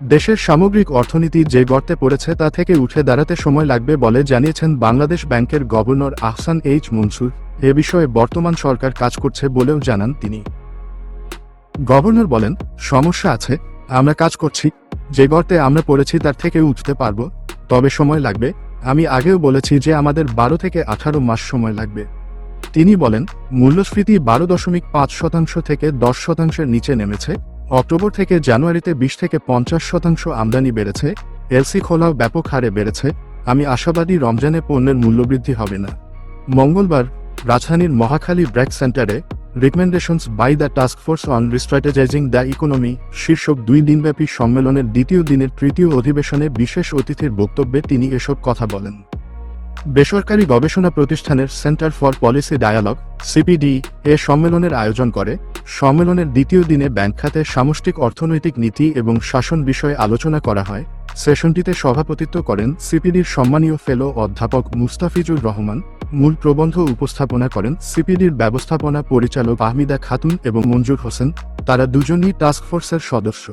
দেশের সামগ্রিক অর্থনীতি যে গর্তে পড়েছে তা থেকে উঠে দাঁড়াতে সময় লাগবে বলে জানিয়েছেন বাংলাদেশ ব্যাংকের গভর্নর আহসান এইচ মনসুর। এ বিষয়ে বর্তমান সরকার কাজ করছে বলেও জানান তিনি। গভর্নর বলেন, সমস্যা আছে, আমরা কাজ করছি, যে গর্তে আমরা পড়েছি তার থেকে উঠতে পারব, তবে সময় লাগবে, আমি আগেও বলেছি যে আমাদের বারো থেকে আঠারো মাস সময় লাগবে। তিনি বলেন, মূল্যস্ফীতি বারো দশমিক পাঁচ শতাংশ থেকে দশ শতাংশের নিচে নেমেছে অক্টোবর থেকে জানুয়ারিতে বিশ থেকে পঞ্চাশ শতাংশ আমদানি বেড়েছে, এলসি খোলাও ব্যাপক হারে বেড়েছে, আমি আশাবাদী রমজানে পণ্যের মূল্যবৃদ্ধি হবে না। মঙ্গলবার রাজধানীর মহাখালী ব্র্যাক সেন্টারে recommendations by the task force on restrategizing the economy শীর্ষক দুই দিনব্যাপী সম্মেলনের দ্বিতীয় দিনের তৃতীয় অধিবেশনে বিশেষ অতিথির বক্তব্যে তিনি এসব কথা বলেন। বেসরকারি গবেষণা প্রতিষ্ঠানের centre for policy dialogue, CPD, এ সম্মেলনের আয়োজন করে সম্মেলনের দ্বিতীয় দিনে ব্যাংক খাতে সামষ্টিক অর্থনৈতিক নীতি এবং শাসন বিষয়ে আলোচনা করা হয়। সেশনটিতে সভাপতিত্ব করেন সিপিডির সম্মানীয় ফেলো অধ্যাপক মুস্তাফিজুর রহমান, মূল প্রবন্ধ উপস্থাপনা করেন সিপিডির ব্যবস্থাপনা পরিচালক আহমিদা খাতুন এবং মঞ্জুর হোসেন। তারা দুজনই টাস্কফোর্সের সদস্য।